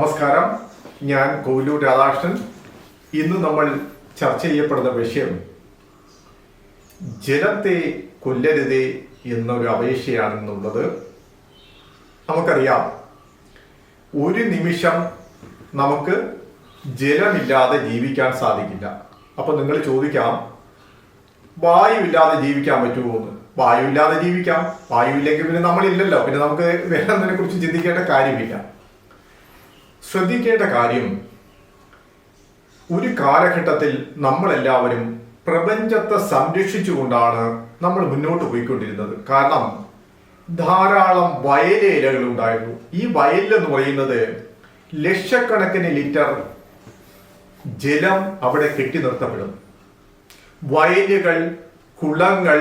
നമസ്കാരം. ഞാൻ കോവിലൂർ രാധാകൃഷ്ണൻ. ഇന്ന് നമ്മൾ ചർച്ച ചെയ്യപ്പെടുന്ന വിഷയം ജലത്തെ കൊല്ലരുതേ എന്നൊരു അപേക്ഷയാണെന്നുള്ളത് നമുക്കറിയാം. ഒരു നിമിഷം നമുക്ക് ജലമില്ലാതെ ജീവിക്കാൻ സാധിക്കില്ല. അപ്പൊ നിങ്ങൾ ചോദിക്കാം വായു ഇല്ലാതെ ജീവിക്കാൻ പറ്റുമോ എന്ന്? വായു ഇല്ലാതെ ജീവിക്കാം. വായു ഇല്ലെങ്കിൽ പിന്നെ നമ്മളില്ലല്ലോ. പിന്നെ നമുക്ക് വേറെ ഒന്നിനെ കുറിച്ച് ചിന്തിക്കേണ്ട കാര്യമില്ല. ശ്രദ്ധിക്കേണ്ട കാര്യം ഒരു കാലഘട്ടത്തിൽ നമ്മളെല്ലാവരും പ്രപഞ്ചത്തെ സംരക്ഷിച്ചുകൊണ്ടാണ് നമ്മൾ മുന്നോട്ട് പോയിക്കൊണ്ടിരുന്നത്. കാരണം ധാരാളം വയലേലകൾ ഉണ്ടായിരുന്നു. ഈ വയൽ എന്ന് പറയുന്നത് ലക്ഷക്കണക്കിന് ലിറ്റർ ജലം അവിടെ കെട്ടി നിർത്തപ്പെടും. വയലുകൾ കുളങ്ങൾ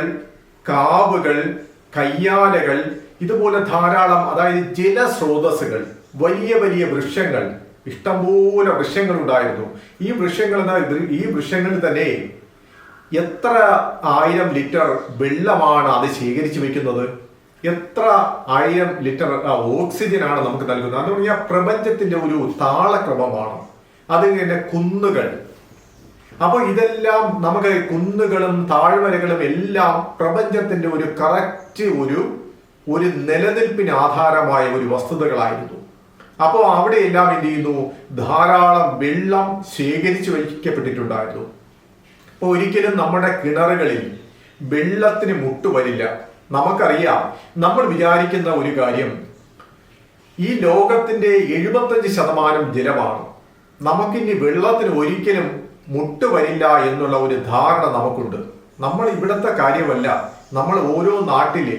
കാവുകൾ കയ്യാലകൾ ഇതുപോലെ ധാരാളം അതായത് ജലസ്രോതസ്സുകൾ വലിയ വലിയ വൃക്ഷങ്ങൾ ഇഷ്ടംപോലെ വൃക്ഷങ്ങൾ ഉണ്ടായിരുന്നു ഈ വൃക്ഷങ്ങൾ ഈ വൃക്ഷങ്ങളിൽ തന്നെ എത്ര ആയിരം ലിറ്റർ വെള്ളമാണ് അത് ശേഖരിച്ചു വെക്കുന്നത്? എത്ര ആയിരം ലിറ്റർ ഓക്സിജനാണ് നമുക്ക് നൽകുന്നത്? എന്ന് പറഞ്ഞാൽ പ്രപഞ്ചത്തിന്റെ ഒരു താളക്രമമാണ്. അതിങ്ങനെ കുന്നുകൾ. അപ്പൊ ഇതെല്ലാം നമുക്ക് കുന്നുകളും താഴ്വരകളും എല്ലാം പ്രപഞ്ചത്തിന്റെ ഒരു കറക്റ്റ് ഒരു ഒരു നിലനിൽപ്പിന് ആധാരമായ ഒരു വസ്തുതകളായിരുന്നു. അപ്പോൾ അവിടെ എല്ലാം എന്ത് ചെയ്യുന്നു? ധാരാളം വെള്ളം ശേഖരിച്ചു വയ്ക്കപ്പെട്ടിട്ടുണ്ടായിരുന്നു. അപ്പൊ ഒരിക്കലും നമ്മുടെ കിണറുകളിൽ വെള്ളത്തിന് മുട്ടുവരില്ല. നമുക്കറിയാം നമ്മൾ വിചാരിക്കുന്ന ഒരു കാര്യം ഈ ലോകത്തിന്റെ എഴുപത്തഞ്ച് ശതമാനം ജലമാണ്. നമുക്കിനി വെള്ളത്തിന് ഒരിക്കലും മുട്ട് വരില്ല എന്നുള്ള ഒരു ധാരണ നമുക്കുണ്ട്. നമ്മൾ ഇവിടുത്തെ കാര്യമല്ല. നമ്മൾ ഓരോ നാട്ടിലെ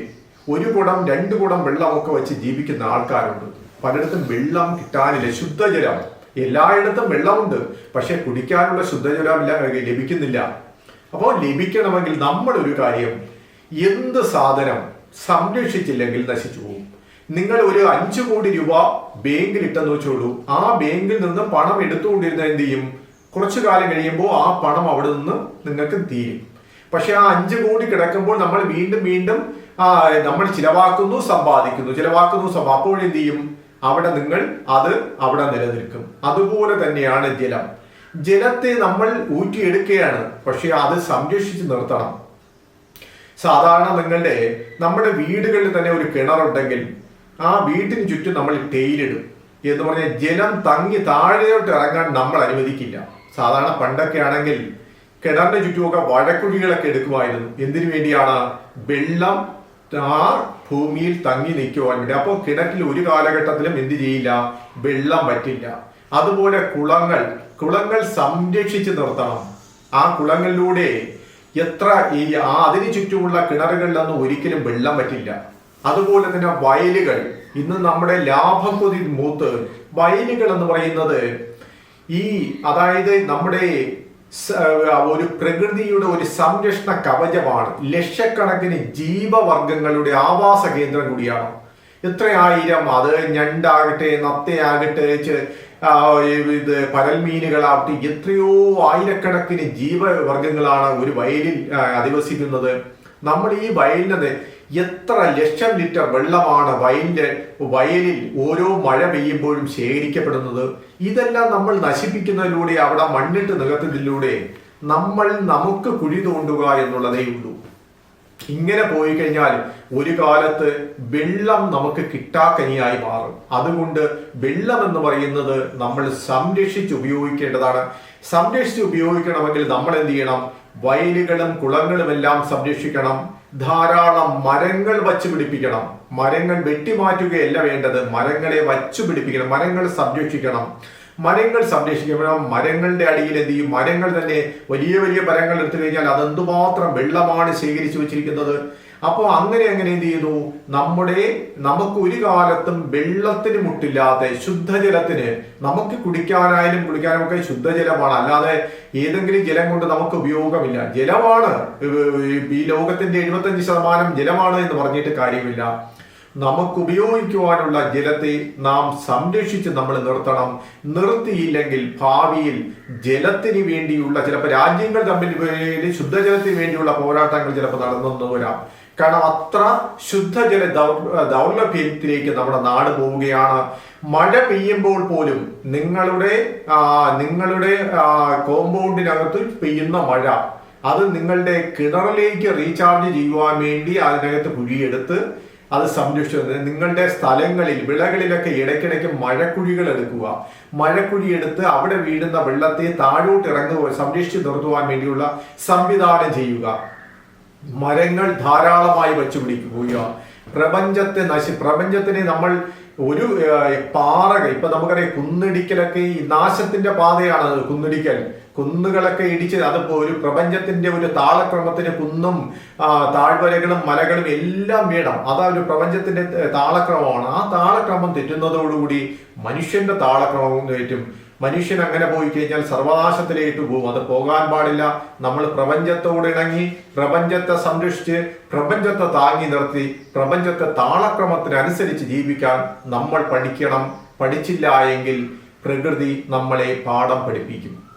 ഒരു കുടം രണ്ട് കുടം വെള്ളമൊക്കെ വെച്ച് ജീവിക്കുന്ന ആൾക്കാരുണ്ട്. പലയിടത്തും വെള്ളം കിട്ടാനില്ല. ശുദ്ധജലം. എല്ലായിടത്തും വെള്ളമുണ്ട്. പക്ഷെ കുടിക്കാനുള്ള ശുദ്ധജലം ലഭിക്കുന്നില്ല. അപ്പോൾ ലഭിക്കണമെങ്കിൽ നമ്മൾ ഒരു കാര്യം എന്ത് സാധനം സംരക്ഷിച്ചില്ലെങ്കിൽ നശിച്ചു പോകും. നിങ്ങൾ ഒരു അഞ്ചു കോടി രൂപ ബാങ്കിൽ ഇട്ടെന്ന് വെച്ചോളൂ. ആ ബാങ്കിൽ നിന്ന് പണം എടുത്തുകൊണ്ടിരുന്ന എന്ത് ചെയ്യും? കുറച്ചു കാലം കഴിയുമ്പോൾ ആ പണം അവിടെ നിന്ന് നിങ്ങൾക്ക് തീരും. പക്ഷെ ആ അഞ്ചു കോടി കിടക്കുമ്പോൾ നമ്മൾ വീണ്ടും വീണ്ടും നമ്മൾ ചിലവാക്കുന്നു സമ്പാദിക്കുന്നു. ചിലവാക്കുന്നു സമ്പാ അപ്പോൾ എന്ത് ചെയ്യും? അവിടെ നിങ്ങൾ അത് അവിടെ നിലനിൽക്കും. അതുപോലെ തന്നെയാണ് ജലം. ജലത്തെ നമ്മൾ ഊറ്റിയെടുക്കുകയാണ്. പക്ഷെ അത് സംരക്ഷിച്ച് നിർത്തണം. സാധാരണ നിങ്ങളുടെ നമ്മുടെ വീടുകളിൽ തന്നെ ഒരു കിണറുണ്ടെങ്കിൽ ആ വീട്ടിന് ചുറ്റും നമ്മൾ തേയിലിടും. എന്ന് പറഞ്ഞാൽ ജലം തങ്ങി താഴെയോട്ട് ഇറങ്ങാൻ നമ്മൾ അനുവദിക്കില്ല. സാധാരണ പണ്ടൊക്കെ ആണെങ്കിൽ കിണറിന്റെ ചുറ്റുമൊക്കെ വഴക്കുഴികളൊക്കെ എടുക്കുമായിരുന്നു. എന്തിനു വേണ്ടിയാണ്? വെള്ളം ആ ഭൂമിയിൽ തങ്ങി നിൽക്കുവാൻ വേണ്ടി. അപ്പോൾ കിണറ്റിൽ ഒരു കാലഘട്ടത്തിലും എന്ത് ചെയ്യില്ല? വെള്ളം പറ്റില്ല അതുപോലെ കുളങ്ങൾ. കുളങ്ങൾ സംരക്ഷിച്ച് നിർത്തണം. ആ കുളങ്ങളിലൂടെ എത്ര ഈ ആ അതിന് ചുറ്റുമുള്ള കിണറുകളിലൊന്നും ഒരിക്കലും വെള്ളം പറ്റില്ല അതുപോലെ തന്നെ വയലുകൾ. ഇന്ന് നമ്മുടെ ലാഭക്കൊതി മൂത്ത് വയലുകൾ എന്ന് പറയുന്നത് ഈ അതായത് നമ്മുടെ ഒരു പ്രകൃതിയുടെ ഒരു സംരക്ഷണ കവചമാണ്. ലക്ഷക്കണക്കിന് ജീവവർഗങ്ങളുടെ ആവാസ കേന്ദ്രം കൂടിയാണ്. എത്രയായിരം അത് ഞണ്ടാകട്ടെ നത്തയാകട്ടെ ഇത് പരൽമീനുകളാവട്ടെ എത്രയോ ആയിരക്കണക്കിന് ജീവവർഗങ്ങളാണ് ഒരു വയലിൽ അധിവസിക്കുന്നത്. നമ്മൾ ഈ വയലിനത് എത്ര ലക്ഷം ലിറ്റർ വെള്ളമാണ് വയലിന്റെ വയലിൽ ഓരോ മഴ പെയ്യുമ്പോഴും ശേഖരിക്കപ്പെടുന്നത്? ഇതെല്ലാം നമ്മൾ നശിപ്പിക്കുന്നതിലൂടെ അവിടെ മണ്ണിട്ട് നികത്തുന്നതിലൂടെ നമ്മൾ നമുക്ക് കുഴി തോണ്ടുക എന്നുള്ളതേ ഉള്ളൂ. ഇങ്ങനെ പോയി കഴിഞ്ഞാൽ ഒരു കാലത്ത് വെള്ളം നമുക്ക് കിട്ടാക്കനിയായി മാറും. അതുകൊണ്ട് വെള്ളം എന്ന് പറയുന്നത് നമ്മൾ സംരക്ഷിച്ച് ഉപയോഗിക്കേണ്ടതാണ്. സംരക്ഷിച്ച് ഉപയോഗിക്കണമെങ്കിൽ നമ്മൾ എന്ത് ചെയ്യണം? വയലുകളും കുളങ്ങളും എല്ലാം സംരക്ഷിക്കണം. ധാരാളം മരങ്ങൾ വച്ചു പിടിപ്പിക്കണം. മരങ്ങൾ വെട്ടിമാറ്റുകയല്ല വേണ്ടത്. മരങ്ങളെ വച്ചു പിടിപ്പിക്കണം. മരങ്ങൾ സംരക്ഷിക്കണം. മരങ്ങൾ സംരക്ഷിക്കണം. മരങ്ങളുടെ അടിയിൽ എന്ത് ചെയ്യും? മരങ്ങൾ തന്നെ വലിയ വലിയ മരങ്ങൾ എടുത്തു കഴിഞ്ഞാൽ അതെന്തുമാത്രം വെള്ളമാണ് ശേഖരിച്ചു വെച്ചിരിക്കുന്നത്? അപ്പോൾ അങ്ങനെ അങ്ങനെ എന്ത് ചെയ്തു? നമ്മുടെ നമുക്ക് ഒരു കാലത്തും വെള്ളത്തിന് മുട്ടില്ലാതെ ശുദ്ധജലത്തിന് നമുക്ക് കുടിക്കാനായാലും കുടിക്കാനും ഒക്കെ ശുദ്ധജലമാണ്. അല്ലാതെ ഏതെങ്കിലും ജലം കൊണ്ട് നമുക്ക് ഉപയോഗമില്ല. ജലമാണ് ഈ ലോകത്തിന്റെ എഴുപത്തഞ്ച് ശതമാനം ജലമാണ് എന്ന് പറഞ്ഞിട്ട് കാര്യമില്ല. നമുക്ക് ഉപയോഗിക്കുവാനുള്ള ജലത്തെ നാം സംരക്ഷിച്ച് നമ്മൾ നിർത്തണം. നിർത്തിയില്ലെങ്കിൽ ഭാവിയിൽ ജലത്തിന് വേണ്ടിയുള്ള ചിലപ്പോൾ രാജ്യങ്ങൾ തമ്മിൽ ശുദ്ധജലത്തിന് വേണ്ടിയുള്ള പോരാട്ടങ്ങൾ ചിലപ്പോൾ നടന്നു വരാം കാരണം അത്ര ശുദ്ധജല ദൗർ- ദൗർലഭ്യത്തിലേക്ക് നമ്മുടെ നാട് പോവുകയാണ്. മഴ പെയ്യുമ്പോൾ പോലും നിങ്ങളുടെ നിങ്ങളുടെ കോമ്പൗണ്ടിനകത്ത് പെയ്യുന്ന മഴ അത് നിങ്ങളുടെ കിണറിലേക്ക് റീചാർജ് ചെയ്യുവാൻ വേണ്ടി അതിനകത്ത് കുഴിയെടുത്ത് അത് സംരക്ഷിച്ചു നിങ്ങളുടെ സ്ഥലങ്ങളിൽ വിളകളിലൊക്കെ ഇടയ്ക്കിടയ്ക്ക് മഴക്കുഴികൾ എടുക്കുക. മഴക്കുഴി എടുത്ത് അവിടെ വീഴുന്ന വെള്ളത്തെ താഴോട്ട് ഇറങ്ങുക സംരക്ഷിച്ച് നിർത്തുവാൻ വേണ്ടിയുള്ള സംവിധാനം ചെയ്യുക. മരങ്ങൾ ധാരാളമായി വച്ചു പിടിക്കുക പ്രപഞ്ചത്തെ നശി പ്രപഞ്ചത്തിനെ നമ്മൾ ഒരു പാറകൾ ഇപ്പൊ നമുക്കറിയാം കുന്നിടിക്കലൊക്കെ ഈ നാശത്തിന്റെ പാതയാണ് അത് കുന്നിടിക്കൽ. കുന്നുകളൊക്കെ ഇടിച്ച് അതിപ്പോ ഒരു പ്രപഞ്ചത്തിന്റെ ഒരു താളക്രമത്തിന് കുന്നും താഴ്വരകളും മലകളും എല്ലാം വേണം. അതാ ഒരു പ്രപഞ്ചത്തിന്റെ താളക്രമമാണ്. ആ താളക്രമം തെറ്റുന്നതോടുകൂടി മനുഷ്യന്റെ താളക്രമവും തെറ്റും മനുഷ്യൻ അങ്ങനെ പോയി കഴിഞ്ഞാൽ സർവനാശത്തിലേക്ക് പോകും. അത് പോകാൻ പാടില്ല. നമ്മൾ പ്രപഞ്ചത്തോട് ഇണങ്ങി പ്രപഞ്ചത്തെ സംരക്ഷിച്ച് പ്രപഞ്ചത്തെ താങ്ങി നിർത്തി പ്രപഞ്ചത്തെ താളക്രമത്തിനനുസരിച്ച് ജീവിക്കാൻ നമ്മൾ പഠിക്കണം. പഠിച്ചില്ല എങ്കിൽ പ്രകൃതി നമ്മളെ പാഠം പഠിപ്പിക്കും.